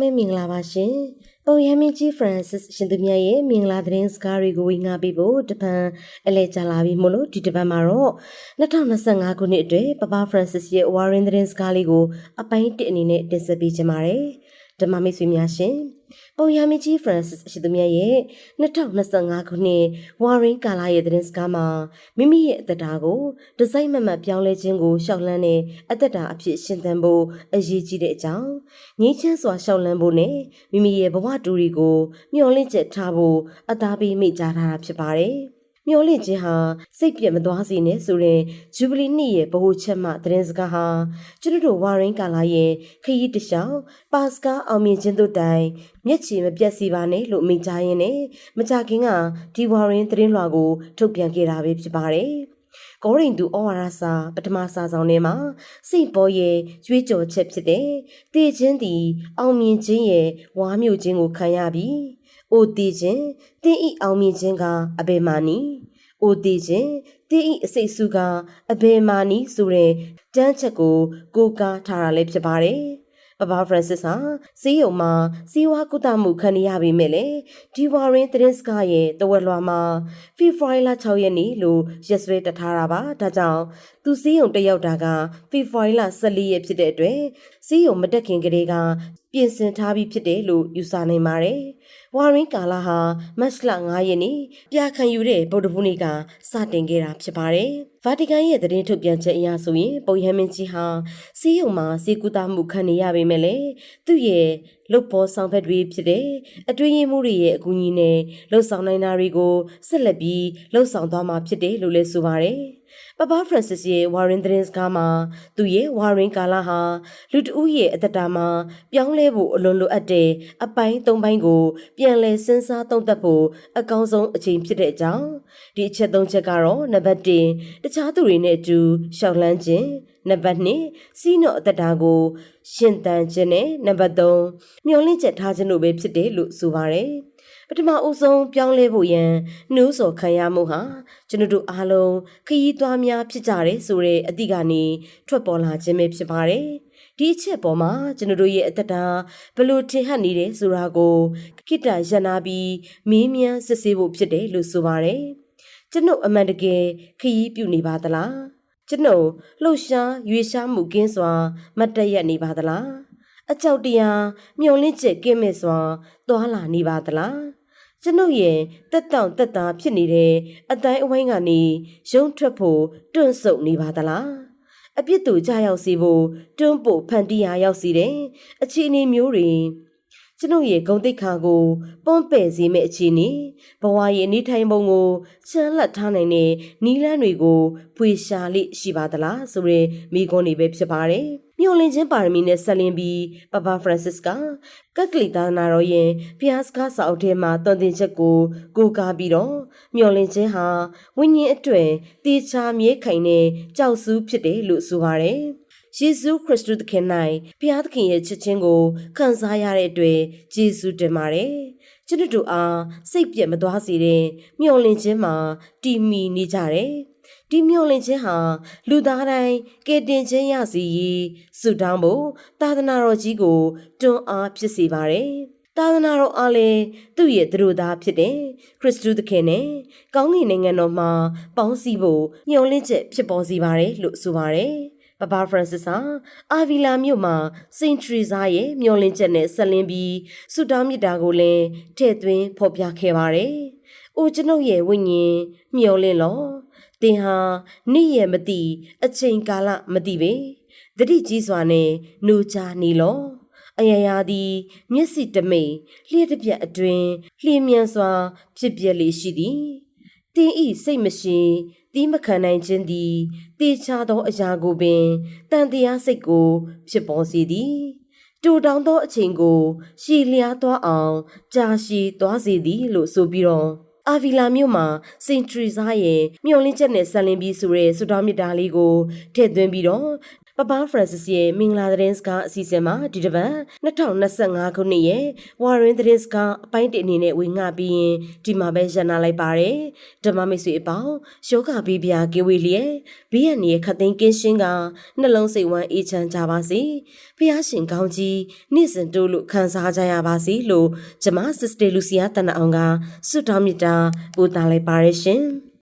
ပဲမင်္ဂလာပါရှင်။ပုံရမင်းကြီး Francis ရှင်သူမြတ်ရဲ့မင်္ဂလာသတင်းစကားတွေကိုဝေငှပေးဖို့တပန်အလဲကြလာပြီမို့လို့ဒီတပန်မှာတော့2025ခုနှစ်အတွက်ပပ Francis ရဲ့ Warren သတင်းစကားလေးကိုအပိုင်း1အနေနဲ့တင်ဆက်ပေးချင်ပါတယ်။ ဓမ္မမိတ်ဆွေများရှင်။ပုံရမင်းကြီး Francis ရှင်သူမြတ်ရဲ့2025ခုနှစ် Warren ကာလာရဲ့သတင်းစကားမှာမိမိရဲ့အသက်တာကိုဒီဇိုင်းမမတ်ပြောင်းလဲခြင်းကိုရှောက်လန်းတဲ့အသက်တာအဖြစ်ရှင်သန်ဖို့အရေးကြီးတဲ့အကြောင်းငြိမ်းချမ်းစွာရှောက်လန်းဖို့နဲ့မိမိရဲ့ဘဝတူတွေကိုမျှော်လင့်ချက်ထားဖို့အသားပေးမိကြားထားတာဖြစ်ပါတယ်။ မျောလင့်ခြင်းဟာစိတ်ပြတ်မသွားစေနဲ့ဆိုတဲ့ဂျူဘလီနှစ်ရဲ့ဗဟိုချက်မှသတင်းစကားဟာကျွန်တော်တို့ဝါရင်းကာလာရဲ့ခရီးတစ်လျှောက်ပါစကာအောင်မြင်ခြင်းတို့တိုင်မျက်ခြေမပြတ်စီပါနဲ့လို့မိန့်ကြားရင်းနဲ့မကြခင်ကဒီဝါရင်းသတင်းလွှာကိုထုတ်ပြန်ခဲ့တာပဲဖြစ်ပါတယ်။ကောရိန်သူဩဝါဒစာပထမစာဆောင်ထဲမှာစိတ်ပေါ်ရဲ့ကြွေးကြော်ချက်ဖြစ်တဲ့တည်ခြင်းသည်အောင်မြင်ခြင်းရဲ့ဝါမျိုးခြင်းကိုခံရပြီး အိုတည်ခြင်းတင်းဤအောင်မြင်ခြင်းကအဘယ်မာနီအိုတည်ခြင်းတင်းဤအစိတ်စုကအဘယ်မာနီဆိုတဲ့တန်းချက်ကိုကိုးကားထားတာလည်းဖြစ်ပါတယ်ပပဖရန်စစ်ဟာစီးယုံမှာစီးဝါကုသမှုခံရပေမဲ့လေဒီဝါရင်သတင်းစကားရဲ့တဝက်လွှာမှာဖေဖော်ဝါရီလ6ရက်နေ့လို့ရက်စွဲတထားတာပါဒါကြောင့်သူစီးယုံတက်ရောက်တာကဖေဖော်ဝါရီလ14ရက်ဖြစ်တဲ့အတွက်စီးယုံမတက်ခင်ကလေးကပြင်ဆင်ထားပြီးဖြစ်တယ်လို့ယူဆနိုင်ပါတယ်။ဝါရင်းကာလာဟာမတ်လ9ရက်နေ့ပြခံယူတဲ့ဗုဒ္ဓဘုနေ့ကစတင်ခဲ့တာဖြစ်ပါတယ်။ဗာတီကန်ရဲ့သတင်းထုတ်ပြန်ချက်အရဆိုရင်ပုပ်ရဟန်းမင်းကြီးဟာစီးရုံမှာစီကူတာမှုခံနေရပေမဲ့လည်းသူ့ရဲ့လုတ်ပေါ်ဆောင်ဖက်တွေဖြစ်တဲ့အတွင်းရင်မှုတွေရဲ့အကူအညီနဲ့လှုပ်ဆောင်နိုင်တာတွေကိုဆက်လက်ပြီးလှုပ်ဆောင်သွားမှာဖြစ်တယ်လို့လည်းဆိုပါတယ်။ ပပဖရန်စစ်ရဲ့ဝါရင်သတင်းစကားမှာသူရဲ့ဝါရင်ကာလာဟာလူတဦးရဲ့အသက်တာမှာပြောင်းလဲဖို့အလွန်လိုအပ်တဲ့အပိုင်း၃ပိုင်းကိုပြန်လည်စဉ်းစားသုံးသပ်ဖို့အကောင်းဆုံးအချိန်ဖြစ်တဲ့အကြောင်းဒီအချက်၃ချက်ကတော့နံပါတ်1တခြားသူတွေနဲ့အတူရှောက်လန်းခြင်းနံပါတ်2စီးနော့အသက်တာကို ရှင်သန်ခြင်းနဲ့နံပါတ်3မျောလင့်ချက်ထားခြင်းတို့ပဲဖြစ်တယ်လို့ဆိုပါတယ် ပထမအဦးဆုံးပြောင်းလဲဖို့ရန်နှိုးဆော်ခံရမှုဟာကျွန်တော်တို့အားလုံးခရီးသွားများဖြစ်ကြတယ်ဆိုတဲ့အသည့်ကနေထွက်ပေါ်လာခြင်းပဲဖြစ်ပါတယ်ဒီအချက်ပေါ်မှာကျွန်တော်တို့ရဲ့အသက်တာဘလို့ထင်ဟပ်နေတယ်ဆိုတာကိုခိတ္တရနာပြီးမင်းမြန်းစစ်ဆေးဖို့ဖြစ်တယ်လို့ဆိုပါတယ်ကျွန်ုပ်အမှန်တကယ်ခရီးပြုနေပါသလားကျွန်ုပ်လှုပ်ရှားရွေရှားမှုကင်းစွာမတ်တရက်နေပါသလား အကြောက်တရားမျောလင့်ချက်ကင်းမဲ့စွာသွာလာနေပါသလားကျွန်ုပ်ရဲ့တက်တောင့်တက်တာဖြစ်နေတဲ့အတိုင်းအဝိုင်းကနေရုံထွက်ဖို့တွန့်ဆုတ်နေပါသလားအပြစ်သူကြောက်ရောက်စီဖို့တွန်းပို့ဖန်တီးရာရောက်စီတဲ့အခြေအနေမျိုးတွေ ကျွန်ုပ်ရဲ့ဂုံတိတ်ခါကိုပွန့်ပဲ့စေမယ့်အခြေအနေဘဝရဲ့နေထိုင်ပုံကိုချမ်းလက်ထားနိုင်တဲ့နီလန်းတွေကိုဖွေရှာလိရှိပါသလားဆိုရဲမိကွန်းနေပဲဖြစ်ပါတယ်မျော်လင့်ခြင်းပါရမီနဲ့ဆက်လင်းပြီးပပဖရန်စစ်ကကက်ကလီသာနာတော်ရဲ့ဖျားစကားစာအုပ်ထဲမှာတွင်တင်ချက်ကိုကိုးကားပြီးတော့မျော်လင့်ခြင်းဟာဝိညာဉ်အတွေ့တေချာမြဲခိုင်တဲ့ကြောက်စူးဖြစ်တယ်လို့ဆိုပါတယ် ယေရှုခရစ်တုသခင်၌ဘုရားသခင်ရဲ့ချစ်ခြင်းကိုခံစားရတဲ့အတွက်ယေရှုတင်ပါတယ်။ကျွန်တော်တို့အားစိတ်ပြတ်မသွားစေတဲ့မျှော်လင့်ခြင်းမှာတည်မီနေကြတယ်။ဒီမျှော်လင့်ခြင်းဟာလူသားတိုင်းကယ်တင်ခြင်းရစီရေးဆုတောင်းဖို့သာသနာတော်ကြီးကိုတွန်းအားဖြစ်စေပါတယ်။သာသနာတော်အားလည်းသူ့ရဲ့သူတို့သားဖြစ်တဲ့ခရစ်တုသခင်နဲ့ကောင်းကင်နိုင်ငံတော်မှာပေါင်းစည်းဖို့ညှော်လင့်ချက်ဖြစ်ပေါ်စေပါတယ်လို့ဆိုပါတယ်။ ပပဖရန်စစ်ဟာအာဗီလာမြို့မှာစင်ထရီဇာရဲ့မျောလင့်ချက်နဲ့ဆက်လင်းပြီးဆူတောင်းမြစ်တာကိုလည်းထည့်သွင်းဖော်ပြခဲ့ပါတယ်။အိုကျွန်ုပ်ရဲ့ဝိညာဉ်မျောလင့်လော။တင်ဟာနေ့ရက်မသိအချိန်ကာလမသိပဲ။တတိကြီးစွာနဲ့နှူချနေလော။အယယာသည်မျက်စိတမိတ်လျှက်တစ်ပြက်အတွင်လျင်မြန်စွာဖြစ်ပြက်လေးရှိသည်။ တင်းဤစိတ်မရှိတီးမခံနိုင်ခြင်းသည်တေချာသောအရာကိုပင်တန်တရားစိတ်ကိုဖြစ်ပေါ်စေသည်တူတောင်းသောအချိန်ကိုရှည်လျားသွားအောင်ကြာရှည်သွားစေသည်လို့ဆိုပြီးတော့အာဗီလာမြို့မှာစင်ထရီဇာရဲ့မျော်လင့်ချက်နဲ့ဆက်လင်းပြီးဆိုရဲဆူတောင်းမြစ်တာလေးကိုထည့်သွင်းပြီးတော့ ပပဖရန်စစ်ရဲ့မင်္ဂလာသတင်းစကားအစီအစဉ်မှာဒီတစ်ပတ်2025ခုနှစ်ရဲ့ဝါရင်သတင်းစကားအပိုင်းတစ်အနေနဲ့ဝင်ငှပြီးရင်ဒီမှာပဲရန်နာလိုက်ပါတယ်ဓမ္မမိတ်ဆွေအပေါင်းယောဂဘီပြာကေဝေလျက်ဘီယန်ရဲ့ခတ်သိမ်းကင်းရှင်းကနှလုံးစိတ်ဝမ်းအေးချမ်းကြပါစေဖះရှင်ကောင်းကြီးနေ့စဉ်တို့လို့ခံစားကြရပါစေလို့ကျမ Sister Lucia တန်အောင်ကဆုတောင်းမြတ်တာပို့တာလိုက်ပါရရှင်